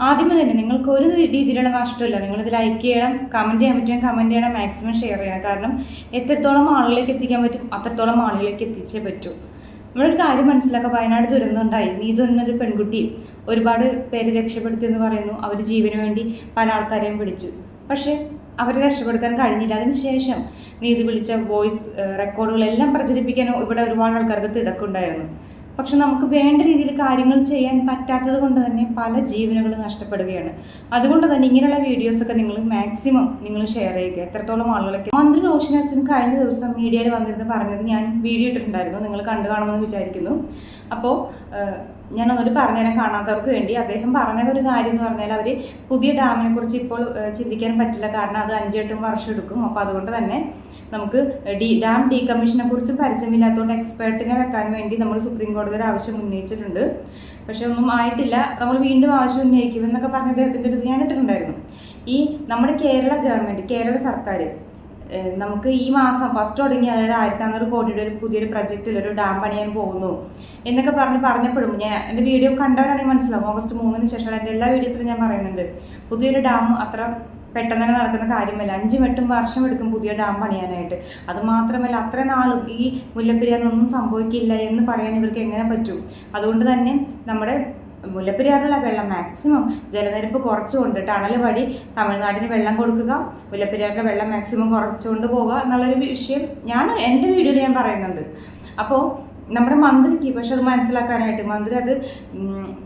ആദ്യമേ തന്നെ നിങ്ങൾക്ക് ഒരു രീതിയിലുള്ള നഷ്ടമില്ല. നിങ്ങളിത് ലൈക്ക് ചെയ്യണം കമന്റ് ചെയ്യാൻ പറ്റും കമന്റ് ചെയ്യണം മാക്സിമം ഷെയർ ചെയ്യണം. കാരണം എത്രത്തോളം ആളുകളിലേക്ക് എത്തിക്കാൻ പറ്റും അത്രത്തോളം ആളുകളിലേക്ക് എത്തിച്ചേ പറ്റൂ. നമ്മളൊരു കാര്യം മനസ്സിലാക്കുക വയനാട് ദുരന്തമുണ്ടായി. നീതു എന്നൊരു പെൺകുട്ടി. ഒരുപാട് പേര് രക്ഷപ്പെടുത്തി എന്ന് പറയുന്നു. അവർ ജീവന് വേണ്ടി പല ആൾക്കാരെയും വിളിച്ചു. പക്ഷേ അവരെ രക്ഷപ്പെടുത്താൻ കഴിഞ്ഞില്ല. അതിനുശേഷം നീതി വിളിച്ച വോയിസ് റെക്കോർഡുകളെല്ലാം പ്രചരിപ്പിക്കാനും ഇവിടെ ഒരുപാട് ആൾക്കാർക്ക് തിടക്കുണ്ടായിരുന്നു. പക്ഷെ നമുക്ക് വേണ്ട രീതിയിൽ കാര്യങ്ങൾ ചെയ്യാൻ പറ്റാത്തത് കൊണ്ട് തന്നെ പല ജീവനുകളും നഷ്ടപ്പെടുകയാണ്. അതുകൊണ്ട് തന്നെ ഇങ്ങനെയുള്ള വീഡിയോസൊക്കെ നിങ്ങൾ മാക്സിമം നിങ്ങൾ ഷെയർ ചെയ്യുക. എത്രത്തോളം ആളുകളൊക്കെ മന്ത്രി റോഷൻ ഹസൻ കഴിഞ്ഞ ദിവസം മീഡിയയിൽ വന്നിരുന്ന് പറഞ്ഞത് ഞാൻ വീഡിയോ ഇട്ടിട്ടുണ്ടായിരുന്നു. നിങ്ങൾ കണ്ടു കാണുമെന്ന് വിചാരിക്കുന്നു. അപ്പോൾ ഞാൻ ഒന്നുകൂടി പറഞ്ഞുതരാൻ കാണാത്തവർക്ക് വേണ്ടി അദ്ദേഹം പറഞ്ഞ ഒരു കാര്യം എന്ന് പറഞ്ഞാൽ അവർ പുതിയ ഡാമിനെ കുറിച്ച് ഇപ്പോൾ ചിന്തിക്കാൻ പറ്റില്ല. കാരണം അത് അഞ്ചെട്ടും വർഷം എടുക്കും. അപ്പോൾ അതുകൊണ്ട് തന്നെ നമുക്ക് ഡി ഡാം ഡീകമ്മീഷനെ കുറിച്ച് പരിചയമില്ലാത്തതുകൊണ്ട് എക്സ്പേർട്ടിനെ വെക്കാൻ വേണ്ടി നമ്മൾ സുപ്രീം കോടതിയുടെ ആവശ്യം ഉന്നയിച്ചിട്ടുണ്ട്. പക്ഷെ ഒന്നും ആയിട്ടില്ല. നമ്മൾ വീണ്ടും ആവശ്യം ഉന്നയിക്കും എന്നൊക്കെ പറഞ്ഞ അദ്ദേഹത്തിന്റെ ഒരു ഞാൻ ഇട്ടിട്ടുണ്ടായിരുന്നു ഈ നമ്മുടെ കേരള ഗവൺമെന്റ് കേരള സർക്കാർ നമുക്ക് ഈ മാസം ഫസ്റ്റ് തുടങ്ങി അതായത് ആയിരത്തി അഞ്ഞൂറ് കോടിയുടെ ഒരു പുതിയൊരു പ്രൊജക്റ്റിൽ ഒരു ഡാം പണിയാൻ പോകുന്നു. എന്നൊക്കെ പറഞ്ഞ് പറഞ്ഞപ്പോഴും ഞാൻ എന്റെ വീഡിയോ കണ്ടവരാണെങ്കിൽ മനസ്സിലാവും. ഓഗസ്റ്റ് മൂന്നിന് ശേഷം എന്റെ എല്ലാ വീഡിയോസിലും ഞാൻ പറയുന്നുണ്ട്. പുതിയൊരു ഡാം അത്ര പെട്ടെന്ന് തന്നെ നടക്കുന്ന കാര്യമല്ല. അഞ്ചും എട്ടും വർഷം എടുക്കും പുതിയ ഡാം പണിയാനായിട്ട്. അത് മാത്രമല്ല അത്ര നാളും ഈ മുല്ലപ്പെരിയാറിനൊന്നും സംഭവിക്കില്ല എന്ന് പറയാൻ ഇവർക്ക് എങ്ങനെ പറ്റും? അതുകൊണ്ട് തന്നെ നമ്മുടെ മുല്ലപ്പെരിയാറിലുള്ള വെള്ളം മാക്സിമം ജലനിരപ്പ് കുറച്ചുകൊണ്ട് ടണൽ വഴി തമിഴ്നാടിന് വെള്ളം കൊടുക്കുക. മുല്ലപ്പെരിയാറിലെ വെള്ളം മാക്സിമം കുറച്ചുകൊണ്ട് പോകുക എന്നുള്ളൊരു വിഷയം ഞാൻ എന്റെ വീഡിയോയിൽ ഞാൻ പറയുന്നുണ്ട്. അപ്പോൾ നമ്മുടെ മന്ത്രിക്ക് പക്ഷെ അത് മനസ്സിലാക്കാനായിട്ട് മന്ത്രി അത്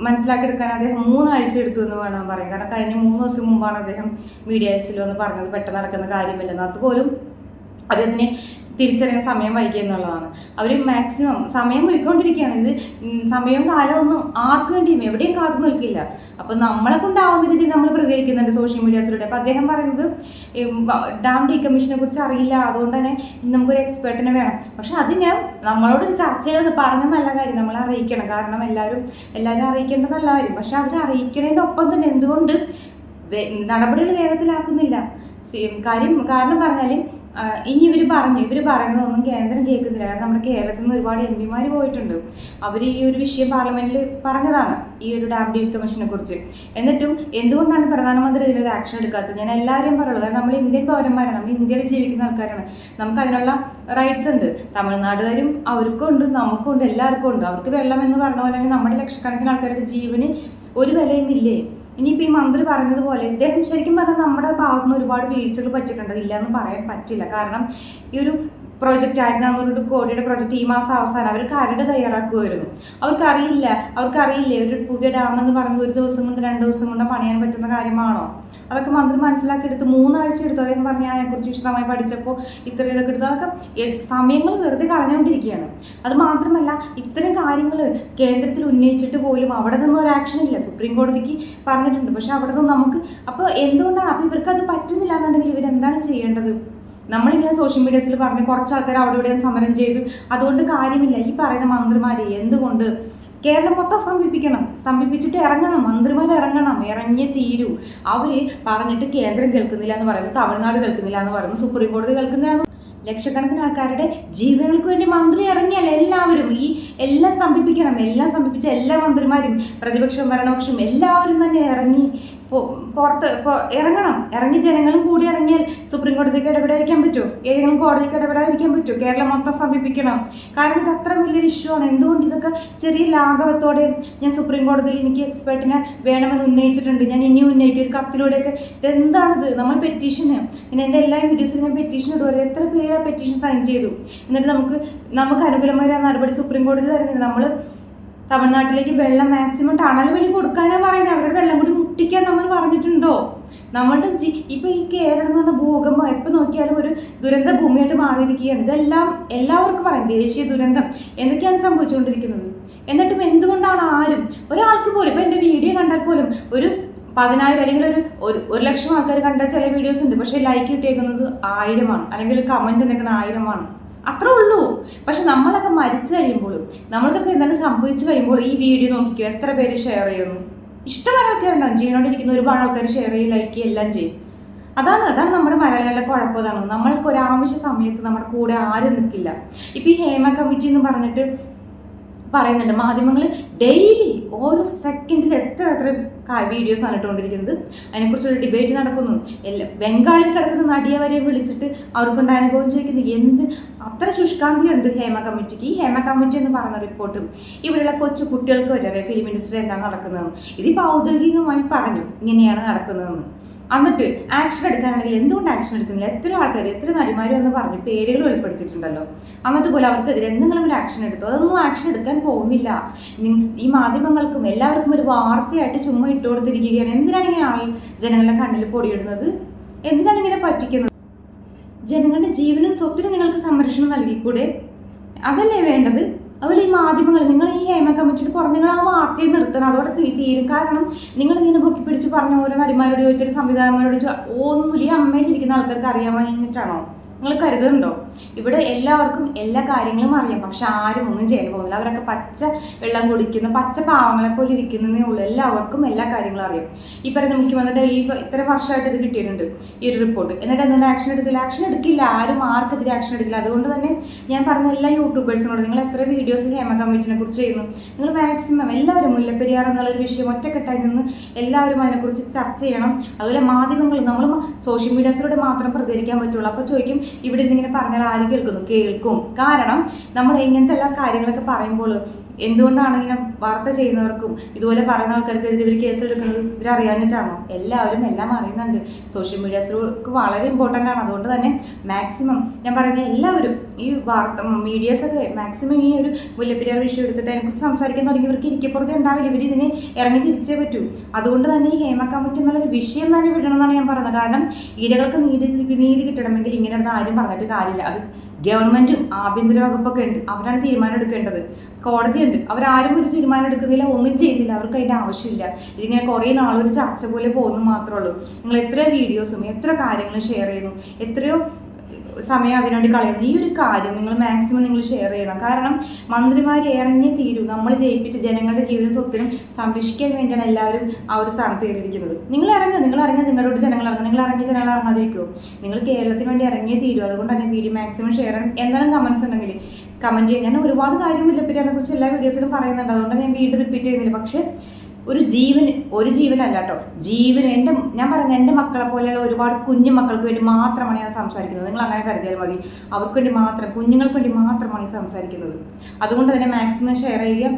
മനസ്സിലാക്കിയെടുക്കാൻ അദ്ദേഹം മൂന്നാഴ്ച എടുത്തു എന്ന് വേണം പറയാം കാരണം കഴിഞ്ഞ മൂന്ന് ദിവസം മുമ്പാണ് അദ്ദേഹം മീഡിയാസിൽ എന്ന് പറഞ്ഞത് പെട്ടെന്ന് നടക്കുന്ന കാര്യമില്ലെന്ന്. അതുപോലും അദ്ദേഹത്തിന് തിരിച്ചറിയാൻ സമയം വൈകി എന്നുള്ളതാണ്. അവർ മാക്സിമം സമയം പോയിക്കൊണ്ടിരിക്കുകയാണ്. ഇത് സമയവും കാലമൊന്നും ആർക്ക് വേണ്ടിയും എവിടെയും കാത്തു നിൽക്കില്ല. അപ്പം നമ്മളെ കൊണ്ടാവുന്ന രീതിയിൽ നമ്മൾ പ്രതികരിക്കുന്നുണ്ട് സോഷ്യൽ മീഡിയാസിലൂടെ അപ്പം അദ്ദേഹം പറയുന്നത് ഡാം ഡീകമ്മീഷനെ കുറിച്ച് അറിയില്ല. അതുകൊണ്ട് തന്നെ നമുക്കൊരു എക്സ്പേർട്ടിനെ വേണം. പക്ഷെ അത് ഞാൻ നമ്മളോട് ഒരു ചർച്ചയിൽ പറഞ്ഞ നല്ല കാര്യം നമ്മളെ അറിയിക്കണം. കാരണം എല്ലാവരും എല്ലാവരും അറിയിക്കേണ്ട നല്ല കാര്യം. പക്ഷെ അവർ അറിയിക്കണതിന്റെ ഒപ്പം തന്നെ എന്തുകൊണ്ട് നടപടികൾ വേഗത്തിലാക്കുന്നില്ല. കാര്യം കാരണം പറഞ്ഞാൽ ഇനി ഇവർ പറഞ്ഞു ഇവർ പറയുന്നതൊന്നും കേന്ദ്രം കേൾക്കുന്നില്ല. കാരണം നമ്മുടെ കേരളത്തിൽ നിന്ന് ഒരുപാട് എം പിമാർ പോയിട്ടുണ്ട്. അവർ ഈ ഒരു വിഷയം പാർലമെന്റിൽ പറഞ്ഞതാണ് ഈ ഒരു ഡാം ഡ്യൂ കമ്മീഷനെ കുറിച്ച്. എന്നിട്ടും എന്തുകൊണ്ടാണ് പ്രധാനമന്ത്രി ഇതിനൊരു ആക്ഷൻ എടുക്കാത്തത്? ഞാൻ എല്ലാവരെയും പറയുള്ളൂ കാരണം നമ്മൾ ഇന്ത്യൻ പൗരന്മാരാണ് നമ്മൾ ഇന്ത്യയിൽ ജീവിക്കുന്ന ആൾക്കാരാണ്. നമുക്ക് അതിനുള്ള റൈറ്റ്സ് ഉണ്ട്. തമിഴ്നാടുകാരും അവർക്കും ഉണ്ട് നമുക്കും ഉണ്ട് എല്ലാവർക്കും ഉണ്ട്. അവർക്ക് വെള്ളം എന്ന് പറഞ്ഞ പോലെ നമ്മുടെ ലക്ഷക്കണക്കിന് ആൾക്കാരുടെ ജീവന് ഒരു വിലയും ഇല്ലേ ഇനിയിപ്പോൾ ഈ മന്ത്രി പറഞ്ഞതുപോലെ ഇദ്ദേഹം ശരിക്കും പറഞ്ഞാൽ നമ്മുടെ ഭാഗത്തുനിന്ന് ഒരുപാട് വീഴ്ചകൾ പറ്റിയിട്ടുണ്ട്. ഇല്ല എന്ന് പറയാൻ പറ്റില്ല. കാരണം ഈ ഒരു പ്രോജക്റ്റ് ആയിരത്തി നാനൂറ് കോടിയുടെ പ്രോജക്റ്റ് ഈ മാസം അവസാനം അവർ കരട് തയ്യാറാക്കുമായിരുന്നു അവർക്കറിയില്ല അവർക്കറിയില്ലേ ഒരു പുതിയ ഡാം എന്ന് പറഞ്ഞ് ഒരു ദിവസം കൊണ്ട് രണ്ട് ദിവസം കൊണ്ട് പണിയാൻ പറ്റുന്ന കാര്യമാണോ? അതൊക്കെ മന്ത്രി മനസ്സിലാക്കി എടുത്ത് മൂന്നാഴ്ച എടുത്തു അദ്ദേഹം പറഞ്ഞ അതിനെക്കുറിച്ച് വിശദമായി പഠിച്ചപ്പോൾ ഇത്ര ഇതൊക്കെ എടുത്തു അതൊക്കെ സമയങ്ങൾ വെറുതെ കളഞ്ഞുകൊണ്ടിരിക്കുകയാണ്. അത് മാത്രമല്ല ഇത്തരം കാര്യങ്ങൾ കേന്ദ്രത്തിൽ ഉന്നയിച്ചിട്ട് പോലും അവിടെ നിന്നും ഒരു ആക്ഷൻ ഇല്ല. സുപ്രീം കോടതിക്ക് പറഞ്ഞിട്ടുണ്ട്. പക്ഷെ അവിടെ നിന്ന് നമുക്ക് അപ്പോൾ എന്തുകൊണ്ടാണ്? അപ്പോൾ ഇവർക്ക് അത് പറ്റുന്നില്ല എന്നുണ്ടെങ്കിൽ ഇവരെന്താണ് ചെയ്യേണ്ടത്? നമ്മളിങ്ങനെ സോഷ്യൽ മീഡിയസിൽ പറഞ്ഞ് കുറച്ച് ആൾക്കാർ അവിടെ ഇവിടെ സമരം ചെയ്തു. അതുകൊണ്ട് കാര്യമില്ല. ഈ പറയുന്ന മന്ത്രിമാർ എന്തുകൊണ്ട്? കേരളം മൊത്തം സ്തംഭിപ്പിക്കണം. സ്തംഭിപ്പിച്ചിട്ട് ഇറങ്ങണം. മന്ത്രിമാർ ഇറങ്ങണം. ഇറങ്ങിയ തീരൂ. അവർ പറഞ്ഞിട്ട് കേന്ദ്രം കേൾക്കുന്നില്ല എന്ന് പറയുന്നു. തമിഴ്നാട് കേൾക്കുന്നില്ല എന്ന് പറയുന്നു. സുപ്രീം കോടതി കേൾക്കുന്നില്ല ലക്ഷക്കണക്കിന് ആൾക്കാരുടെ ജീവനുകൾക്ക് വേണ്ടി മന്ത്രി ഇറങ്ങിയാൽ എല്ലാവരും ഈ എല്ലാം സ്തംഭിപ്പിക്കണം എല്ലാം സ്തംഭിപ്പിച്ച എല്ലാ മന്ത്രിമാരും പ്രതിപക്ഷവും ഭരണപക്ഷവും എല്ലാവരും തന്നെ ഇറങ്ങി പുറത്ത് ഇറങ്ങണം. ഇറങ്ങി ജനങ്ങളും കൂടി ഇറങ്ങിയാൽ സുപ്രീം കോടതിക്ക് ഇടപെടാതിരിക്കാൻ പറ്റുമോ ഏതെങ്കിലും കോടതിക്ക് ഇടപെടാതിരിക്കാൻ പറ്റുമോ കേരളം മൊത്തം സമീപിക്കണം കാരണം ഇത് അത്ര വലിയൊരു ഇഷ്യൂ ആണ്. എന്തുകൊണ്ട് ഇതൊക്കെ ചെറിയ ലാഘവത്തോടെ ഞാൻ സുപ്രീം കോടതിയിൽ എനിക്ക് എക്സ്പേർട്ടിനെ വേണമെന്ന് ഉന്നയിച്ചിട്ടുണ്ട്. ഞാൻ ഇനി ഉന്നയിക്കും. ഒരു കത്തിലൂടെയൊക്കെ. ഇതെന്താണിത്? നമ്മൾ പെറ്റീഷന്. പിന്നെ എന്റെ എല്ലാ വീഡിയോസിലും ഞാൻ പെറ്റീഷൻ ഇടുവരെ എത്ര പേര് ആ പെറ്റീഷൻ സൈൻ ചെയ്തു. എന്നിട്ട് നമുക്ക് നമുക്ക് അനുകൂലമായ നടപടി സുപ്രീം കോടതി തരുന്നില്ല. നമ്മൾ തമിഴ്നാട്ടിലേക്ക് വെള്ളം മാക്സിമം ടണൽ വഴി കൊടുക്കാനാ പറയുന്നത് അവരുടെ വെള്ളം കൂടി മുട്ടിക്കാൻ നമ്മൾ പറഞ്ഞിട്ടുണ്ടോ? നമ്മളുടെ ജി ഇപ്പൊ ഈ കേരളം എന്ന് പറഞ്ഞ ഭൂകമ്പം എപ്പോൾ നോക്കിയാലും ഒരു ദുരന്ത ഭൂമിയായിട്ട് മാറിയിരിക്കുകയാണ്. ഇതെല്ലാം എല്ലാവർക്കും പറയാം ദേശീയ ദുരന്തം. എന്തൊക്കെയാണ് സംഭവിച്ചുകൊണ്ടിരിക്കുന്നത്? എന്നിട്ടും എന്തുകൊണ്ടാണ് ആരും ഒരാൾക്ക് പോലും ഇപ്പൊ എന്റെ വീഡിയോ കണ്ടാൽ പോലും ഒരു പതിനായിരം അല്ലെങ്കിൽ ഒരു ഒരു ഒരു ലക്ഷം ആൾക്കാർ കണ്ട ചില വീഡിയോസ് ഉണ്ട്. പക്ഷേ ലൈക്ക് കിട്ടിയേക്കുന്നത് ആയിരമാണ്. അല്ലെങ്കിൽ ഒരു കമന്റ് നിൽക്കുന്ന ആയിരമാണ്. അത്രേ ഉള്ളൂ. പക്ഷെ നമ്മളൊക്കെ മരിച്ചു കഴിയുമ്പോഴും നമ്മൾക്കൊക്കെ എന്താണ് സംഭവിച്ചു കഴിയുമ്പോൾ ഈ വീഡിയോ നോക്കിക്കോ എത്ര പേര് ഷെയർ ചെയ്യുന്നു? ഇഷ്ടംപോലെ ആൾക്കാരുണ്ടാവും ജീവനോടിരിക്കുന്ന ഒരുപാട് ആൾക്കാർ ഷെയർ ചെയ്യും ലൈക്ക് ചെയ്യും എല്ലാം ചെയ്യും. അതാണ് അതാണ് നമ്മുടെ മലയാളികളുടെ കുഴപ്പം. നമ്മൾക്ക് ഒരാവശ്യ സമയത്ത് നമ്മുടെ കൂടെ ആരും നിൽക്കില്ല. ഇപ്പം ഈ ഹേമ കമ്മിറ്റി എന്ന് പറഞ്ഞിട്ട് പറയുന്നുണ്ട്. മാധ്യമങ്ങൾ ഡെയിലി ഓരോ സെക്കൻഡിൽ എത്ര എത്ര വീഡിയോസ് ആണ് ഇട്ടുകൊണ്ടിരിക്കുന്നത്. അതിനെക്കുറിച്ചൊരു ഡിബേറ്റ് നടക്കുന്നു. എല്ലാം ബംഗാളിൽ കിടക്കുന്ന നടിയെ വരെ വിളിച്ചിട്ട് അവർക്കുണ്ടായ അനുഭവം ചോദിക്കുന്നു. എന്ത്? അത്ര ശുഷ്കാന്തിയുണ്ട് ഹേമ കമ്മിറ്റിക്ക്. ഈ ഹേമ കമ്മിറ്റി എന്ന് പറയുന്ന റിപ്പോർട്ടും ഇവിടെയുള്ള കൊച്ചു കുട്ടികൾക്ക് വരെ ഫിലിം ഇൻഡസ്ട്രി എന്താണ് നടക്കുന്നതെന്ന്. ഇതിപ്പോൾ ഔദ്യോഗികമായി പറഞ്ഞു. ഇങ്ങനെയാണ് നടക്കുന്നതെന്ന്. എന്നിട്ട് ആക്ഷൻ എടുക്കാനാണെങ്കിൽ എന്തുകൊണ്ട് ആക്ഷൻ എടുക്കുന്നില്ല? എത്ര ആൾക്കാർ എത്ര നടിമാരും എന്ന് പറഞ്ഞ് പേരുകൾ വെളിപ്പെടുത്തിയിട്ടുണ്ടല്ലോ. അങ്ങനത്തെ പോലെ അവർക്കെതിരെ എന്തെങ്കിലും ഒരു ആക്ഷൻ എടുത്തു? അതൊന്നും ആക്ഷൻ എടുക്കാൻ പോകുന്നില്ല. ഈ മാധ്യമങ്ങൾക്കും എല്ലാവർക്കും ഒരു വാർത്തയായിട്ട് ചുമ്മാ ഇട്ട് കൊടുത്തിരിക്കുകയാണ്. എന്തിനാണ് ഇങ്ങനെ ആൾ ജനങ്ങളുടെ കണ്ണിൽ പൊടിയിടുന്നത്? എന്തിനാണ് ഇങ്ങനെ പറ്റിക്കുന്നത്? ജനങ്ങളുടെ ജീവനും സ്വത്തിനും നിങ്ങൾക്ക് സംരക്ഷണം നൽകിക്കൂടെ? അതല്ലേ വേണ്ടത്? അതുപോലെ ഈ മാധ്യമങ്ങൾ നിങ്ങൾ ഈ ഹേമ കമ്മിറ്റിയുടെ പുറം നിങ്ങൾ ആ വാർത്തയെ നിർത്തണം. അതോടെ തീരും. കാരണം നിങ്ങൾ ഇങ്ങനെ പൊക്കി പിടിച്ച് പറഞ്ഞ ഓരോ നടിമാരോട് ചോദിച്ചിട്ട് സംവിധായകന്മാരോട് ചോദിച്ചാൽ ഓന്നും ഈ അമ്മയിൽ ഇരിക്കുന്ന ആൾക്കാർക്ക് അറിയാൻ കഴിഞ്ഞിട്ടാണോ നിങ്ങൾ കരുതുന്നുണ്ടോ? ഇവിടെ എല്ലാവർക്കും എല്ലാ കാര്യങ്ങളും അറിയാം. പക്ഷെ ആരും ഒന്നും ചെയ്യാൻ പോകുന്നില്ല. അവരൊക്കെ പച്ച വെള്ളം കുടിക്കുന്ന പച്ച പാവങ്ങളെ പോലെ ഇരിക്കുന്നതേ ഉള്ളൂ. എല്ലാവർക്കും എല്ലാ കാര്യങ്ങളും അറിയാം. ഈ പറയുന്ന മുഖ്യമന്ത്രി ഡൽഹി ഇപ്പൊ ഇത്ര വർഷമായിട്ട് ഇത് കിട്ടിയിട്ടുണ്ട് ഈ ഒരു റിപ്പോർട്ട്. എന്നിട്ട് എന്തുകൊണ്ട് ആക്ഷൻ എടുത്തില്ല? ആക്ഷൻ എടുക്കില്ല. ആരും ആർക്കെതിരെ ആക്ഷൻ എടുക്കില്ല. അതുകൊണ്ട് തന്നെ ഞാൻ പറഞ്ഞ എല്ലാ യൂട്യൂബേഴ്സിനോട് നിങ്ങൾ എത്ര വീഡിയോസ് ഹേമ കമ്മിറ്റിനെ കുറിച്ച് ചെയ്യുന്നു? നിങ്ങൾ മാക്സിമം എല്ലാവരും മുല്ലപ്പെരിയാർ എന്നുള്ളൊരു വിഷയം ഒറ്റക്കെട്ടായി നിന്ന് എല്ലാവരും അതിനെക്കുറിച്ച് ചർച്ച ചെയ്യണം. അതുപോലെ മാധ്യമങ്ങൾ നമ്മൾ സോഷ്യൽ മീഡിയാസിലൂടെ മാത്രം പ്രതികരിക്കാൻ പറ്റുള്ളൂ. അപ്പോൾ ചോദിക്കും ഇവിടെ ഇരുന്ന് ഇങ്ങനെ പറഞ്ഞാൽ ആര് കേൾക്കുന്നു? കേൾക്കും. കാരണം നമ്മൾ ഇങ്ങനത്തെ എല്ലാ കാര്യങ്ങളൊക്കെ പറയുമ്പോൾ എന്തുകൊണ്ടാണ് ഇങ്ങനെ വാർത്ത ചെയ്യുന്നവർക്കും ഇതുപോലെ പറയുന്ന ആൾക്കാർക്കെതിരെ ഇവർ കേസ് എടുക്കുന്നത് ഇവർ അറിയാഞ്ഞിട്ടാണോ? എല്ലാവരും എല്ലാം അറിയുന്നുണ്ട്. സോഷ്യൽ മീഡിയാസിലേക്ക് വളരെ ഇമ്പോർട്ടന്റ് ആണ്. അതുകൊണ്ട് തന്നെ മാക്സിമം ഞാൻ പറയുന്ന എല്ലാവരും ഈ വാർത്ത മീഡിയാസൊക്കെ മാക്സിമം ഈ ഒരു മുല്ലപ്പെരിയാർ വിഷയം എടുത്തിട്ട് അതിനെക്കുറിച്ച് സംസാരിക്കാൻ തുടങ്ങി. ഇവർക്ക് ഇരിക്കപ്പുറത്തേ ഉണ്ടാവില്ല. ഇവർ ഇതിനെ ഇറങ്ങി തിരിച്ചേ പറ്റൂ. അതുകൊണ്ട് തന്നെ ഈ ഹേമ കമ്മിറ്റി എന്നുള്ളൊരു വിഷയം തന്നെ വിടണം എന്നാണ് ഞാൻ പറയുന്നത്. കാരണം ഇരകൾക്ക് നീതി നീതി കിട്ടണമെങ്കിൽ ഇങ്ങനെ നടന്ന ആരും പറഞ്ഞിട്ട് കാര്യമില്ല. അത് ഗവൺമെന്റും ആഭ്യന്തര വകുപ്പൊക്കെ ഉണ്ട്. അവരാണ് തീരുമാനം എടുക്കേണ്ടത്. കോടതിയുണ്ട് അവരാരും ഒരു തീരുമാനം എടുക്കുന്നില്ല ഒന്നും ചെയ്യുന്നില്ല. അവർക്ക് അതിന്റെ ആവശ്യമില്ല. ഇതിങ്ങനെ കുറേ നാളൊരു ചർച്ച പോലെ പോകുന്നു മാത്രമേ ഉള്ളൂ. നിങ്ങൾ എത്ര വീഡിയോസും എത്ര കാര്യങ്ങളും ഷെയർ ചെയ്യുന്നു. എത്രയോ സമയം അതിനുവേണ്ടി കളയുന്നു ഈ ഒരു കാര്യം നിങ്ങൾ മാക്സിമം നിങ്ങൾ ഷെയർ ചെയ്യണം. കാരണം മന്ത്രിമാർ ഇറങ്ങി തീരും നമ്മൾ ജയിപ്പിച്ച് ജനങ്ങളുടെ ജീവനും സ്വത്തിനും സംരക്ഷിക്കാൻ വേണ്ടിയാണ് എല്ലാവരും ആ ഒരു സ്ഥാനത്ത് കയറിയിരിക്കുന്നത്. നിങ്ങൾ ഇറങ്ങുക നിങ്ങൾ ഇറങ്ങുക നിങ്ങളോട് ജനങ്ങൾ ഇറങ്ങുക നിങ്ങൾ ഇറങ്ങി ജനങ്ങൾ ഇറങ്ങാതിരിക്കുമോ നിങ്ങൾ കേരളത്തിന് വേണ്ടി ഇറങ്ങിയേ തീരും അതുകൊണ്ട് തന്നെ വീഡിയോ മാക്സിമം ഷെയർ ചെയ്യണം എന്നാലും കമൻസ് ഉണ്ടെങ്കിൽ. കമന്റ് ചെയ്യാൻ ഞാൻ ഒരുപാട് കാര്യമില്ല മുല്ലപ്പെരിയാറിനെ കുറിച്ച് എല്ലാ വീഡിയോസിലും പറയുന്നുണ്ട്. അതുകൊണ്ട് ഞാൻ വീണ്ടും റിപ്പീറ്റ് ചെയ്യുന്നില്ല. പക്ഷേ ഒരു ജീവൻ ഒരു ജീവനല്ല കേട്ടോ. ജീവൻ എന്റെ ഞാൻ പറഞ്ഞ എന്റെ മക്കളെ പോലെയുള്ള ഒരുപാട് കുഞ്ഞു മക്കൾക്ക് വേണ്ടി മാത്രമാണ് ഞാൻ സംസാരിക്കുന്നത്. നിങ്ങൾ അങ്ങനെ കരുതിയാൽ മതി. അവർക്ക് വേണ്ടി മാത്രം കുഞ്ഞുങ്ങൾക്ക് വേണ്ടി മാത്രമാണ് ഈ സംസാരിക്കുന്നത്. അതുകൊണ്ട് തന്നെ മാക്സിമം ഷെയർ ചെയ്യുക.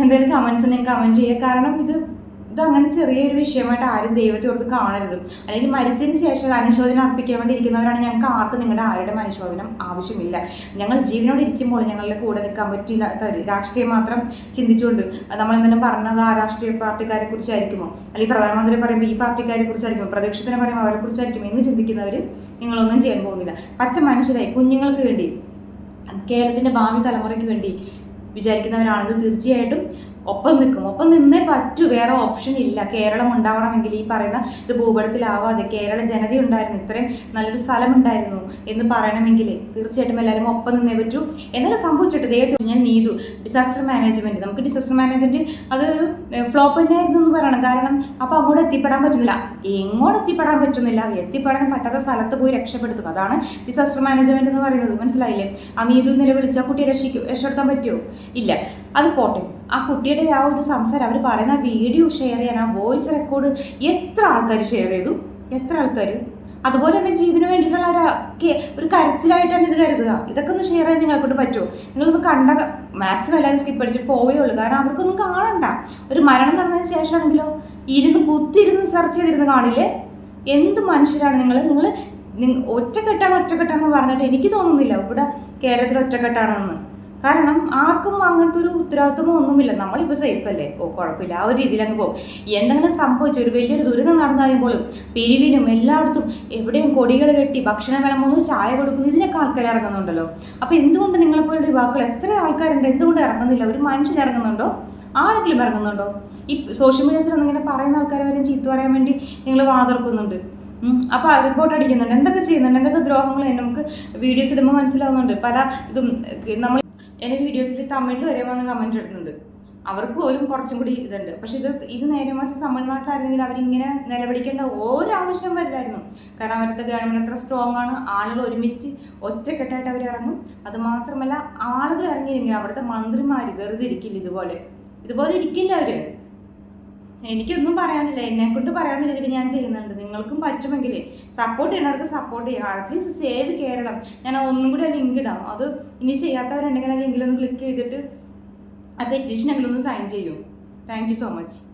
എന്തെങ്കിലും കമൻസ് ഉണ്ടെങ്കിൽ കമന്റ് ചെയ്യുക. കാരണം ഇത് ഇത് അങ്ങനെ ചെറിയൊരു വിഷയമായിട്ട് ആരും ദൈവത്തെ ഓർത്ത് കാണരുത്. അല്ലെങ്കിൽ മരിച്ചതിന് ശേഷം അനുശോചനം അർപ്പിക്കാൻ വേണ്ടി ഇരിക്കുന്നവരാണ് ഞങ്ങൾക്ക് ആർക്കും നിങ്ങളുടെ ആരുടെ അനുശോചനം ആവശ്യമില്ല. ഞങ്ങൾ ജീവനോട് ഇരിക്കുമ്പോൾ ഞങ്ങളുടെ കൂടെ നിൽക്കാൻ പറ്റില്ലാത്തവർ രാഷ്ട്രീയം മാത്രം ചിന്തിച്ചുകൊണ്ട് നമ്മൾ എന്തെങ്കിലും പറഞ്ഞത് ആ രാഷ്ട്രീയ പാർട്ടിക്കാരെ കുറിച്ചായിരിക്കുമോ? അല്ലെങ്കിൽ പ്രധാനമന്ത്രി പറയുമ്പോൾ ഈ പാർട്ടിക്കാരെ കുറിച്ചായിരിക്കുമോ? പ്രതിപക്ഷത്തിനെ പറയുമ്പോൾ അവരെ കുറിച്ചായിരിക്കും എന്ന് ചിന്തിക്കുന്നവർ നിങ്ങളൊന്നും ചെയ്യാൻ പോകുന്നില്ല. പച്ച മനുഷ്യരായി കുഞ്ഞുങ്ങൾക്ക് വേണ്ടി കേരളത്തിന്റെ ഭാവി തലമുറയ്ക്ക് വേണ്ടി വിചാരിക്കുന്നവരാണെങ്കിൽ തീർച്ചയായിട്ടും ഒപ്പം നിൽക്കും. ഒപ്പം നിന്നേ പറ്റൂ. വേറെ ഓപ്ഷൻ ഇല്ല. കേരളം ഉണ്ടാവണമെങ്കിൽ ഈ പറയുന്ന ഇത് ഭൂപടത്തിലാവാതെ കേരള ജനത ഉണ്ടായിരുന്നു. ഇത്രയും നല്ലൊരു സ്ഥലം ഉണ്ടായിരുന്നു എന്ന് പറയണമെങ്കിൽ തീർച്ചയായിട്ടും എല്ലാവരും ഒപ്പം നിന്നേ പറ്റൂ. എന്നാലും സംഭവിച്ചിട്ട്? ദൈവത്തെ ഞാൻ നീതു. ഡിസാസ്റ്റർ മാനേജ്മെന്റ് നമുക്ക് ഡിസാസ്റ്റർ മാനേജ്മെന്റ് അതൊരു ഫ്ലോപ്പ് തന്നെയായിരുന്നു എന്ന് പറയണം. കാരണം അപ്പോൾ അങ്ങോട്ട് എത്തിപ്പെടാൻ പറ്റുന്നില്ല. എങ്ങോട്ട് എത്തിപ്പെടാൻ പറ്റുന്നില്ല? എത്തിപ്പെടാൻ പറ്റാത്ത സ്ഥലത്ത് പോയി രക്ഷപ്പെടുത്തുക അതാണ് ഡിസാസ്റ്റർ മാനേജ്മെന്റ് എന്ന് പറയുന്നത്. മനസ്സിലായില്ലേ? ആ നീതു നിലവിളിച്ച കുട്ടിയെ രക്ഷിക്കും. രക്ഷപ്പെടുത്താൻ പറ്റുമോ? ഇല്ല. അത് പോട്ടെ. ആ കുട്ടിയുടെ ആ ഒരു സംസാരം അവർ പറയുന്ന വീഡിയോ ഷെയർ ചെയ്യാൻ ആ വോയിസ് റെക്കോർഡ് എത്ര ആൾക്കാർ ഷെയർ ചെയ്തു? എത്ര ആൾക്കാർ അതുപോലെ തന്നെ ജീവന് വേണ്ടിയിട്ടുള്ള ഒരു ഒരു കരച്ചിലായിട്ടാണ് ഇത് കരുതുക. ഇതൊക്കെ ഒന്ന് ഷെയർ ചെയ്യാൻ നിങ്ങളെ പറ്റുമോ? നിങ്ങളൊന്ന് കണ്ട മാക്സിമം എല്ലാവരും സ്കിപ്പ് അടിച്ച് ഉള്ളൂ. കാരണം അവർക്കൊന്നും കാണണ്ട. ഒരു മരണം നടന്നതിന് ശേഷമാണെങ്കിലോ ഇരുന്ന് കുത്തിയിരുന്ന് സെർച്ച് ചെയ്തിരുന്ന് കാണില്ലേ? എന്ത് മനുഷ്യരാണ് നിങ്ങൾ നിങ്ങൾ ഒറ്റക്കെട്ടാണ് ഒറ്റക്കെട്ടാണെന്ന് പറഞ്ഞിട്ട് എനിക്ക് തോന്നുന്നില്ല. ഇവിടെ കേരളത്തിൽ ഒറ്റക്കെട്ടാണെന്ന്. കാരണം ആർക്കും അങ്ങനത്തെ ഒരു ഉത്തരവാദിത്വമോ ഒന്നുമില്ല. നമ്മളിപ്പോൾ സേഫ് അല്ലേ? ഓ കുഴപ്പമില്ല. ആ ഒരു രീതിയിൽ അങ്ങ് പോകും. എന്തെങ്കിലും സംഭവിച്ച ഒരു വലിയൊരു ദുരിതം നടന്നു കഴിയുമ്പോഴും പിരിവിനും എല്ലായിടത്തും എവിടെയും കൊടികൾ കെട്ടി ഭക്ഷണം വിളമ്പുന്നു ചായ കൊടുക്കുന്നു ഇതിനൊക്കെ ആൾക്കാർ ഇറങ്ങുന്നുണ്ടല്ലോ. അപ്പോൾ എന്തുകൊണ്ട് നിങ്ങളെപ്പോലുള്ള യുവാക്കൾ എത്ര ആൾക്കാരുണ്ട്? എന്തുകൊണ്ട് ഇറങ്ങുന്നില്ല? ഒരു മനുഷ്യൻ ഇറങ്ങുന്നുണ്ടോ? ആരെങ്കിലും ഇറങ്ങുന്നുണ്ടോ? ഈ സോഷ്യൽ മീഡിയസിൽ ഇങ്ങനെ പറയുന്ന ആൾക്കാർ വരെയും ചീത്ത പറയാൻ വേണ്ടി നിങ്ങൾ വാതിർക്കുന്നുണ്ട്. അപ്പോൾ റിപ്പോർട്ട് അടിക്കുന്നുണ്ട്. എന്തൊക്കെ ചെയ്യുന്നുണ്ട്? എന്തൊക്കെ ദ്രോഹങ്ങൾ? നമുക്ക് വീഡിയോസ് ഇടുമ്പോൾ മനസ്സിലാവുന്നുണ്ട്. പല ഇതും നമ്മൾ എന്റെ വീഡിയോസിൽ തമിഴിൽ വരെ വന്ന് കമന്റ് ഇടുന്നുണ്ട്. അവർക്ക് പോലും കുറച്ചും കൂടി ഇതുണ്ട്. പക്ഷെ ഇത് ഇത് നേരെ മറിച്ച് തമിഴ്നാട്ടിലായിരുന്നെങ്കിൽ അവരിങ്ങനെ നിലവിളിക്കേണ്ട ഒരു ആവശ്യം വരില്ലായിരുന്നു. കാരണം അവരുടെ ഗവൺമെന്റ് അത്ര സ്ട്രോങ് ആണ്. ആളുകൾ ഒരുമിച്ച് ഒറ്റക്കെട്ടായിട്ട് അവർ ഇറങ്ങും. അതുമാത്രമല്ല ആളുകൾ ഇറങ്ങിയില്ലെങ്കിൽ അവിടുത്തെ മന്ത്രിമാർ വെറുതെ ഇരിക്കില്ല ഇതുപോലെ. ഇതുപോലെ ഇരിക്കില്ല അവർ എനിക്കൊന്നും പറയാനില്ല. എന്നെ കൊണ്ട് പറയാവുന്ന ഞാൻ ചെയ്യുന്നുണ്ട്. നിങ്ങൾക്കും പറ്റുമെങ്കിൽ സപ്പോർട്ട് ചെയ്യണവർക്ക് സപ്പോർട്ട് ചെയ്യാം. At least save Keralam. ഞാൻ ഒന്നും കൂടി ആ ലിങ്ക് ഇടാം. അത് ഇനി ചെയ്യാത്തവരുണ്ടെങ്കിൽ ആ ലിങ്കിലൊന്ന് ക്ലിക്ക് ചെയ്തിട്ട് ആ പെറ്റീഷനെങ്കിലും ഒന്ന് സൈൻ ചെയ്യൂ. Thank you so much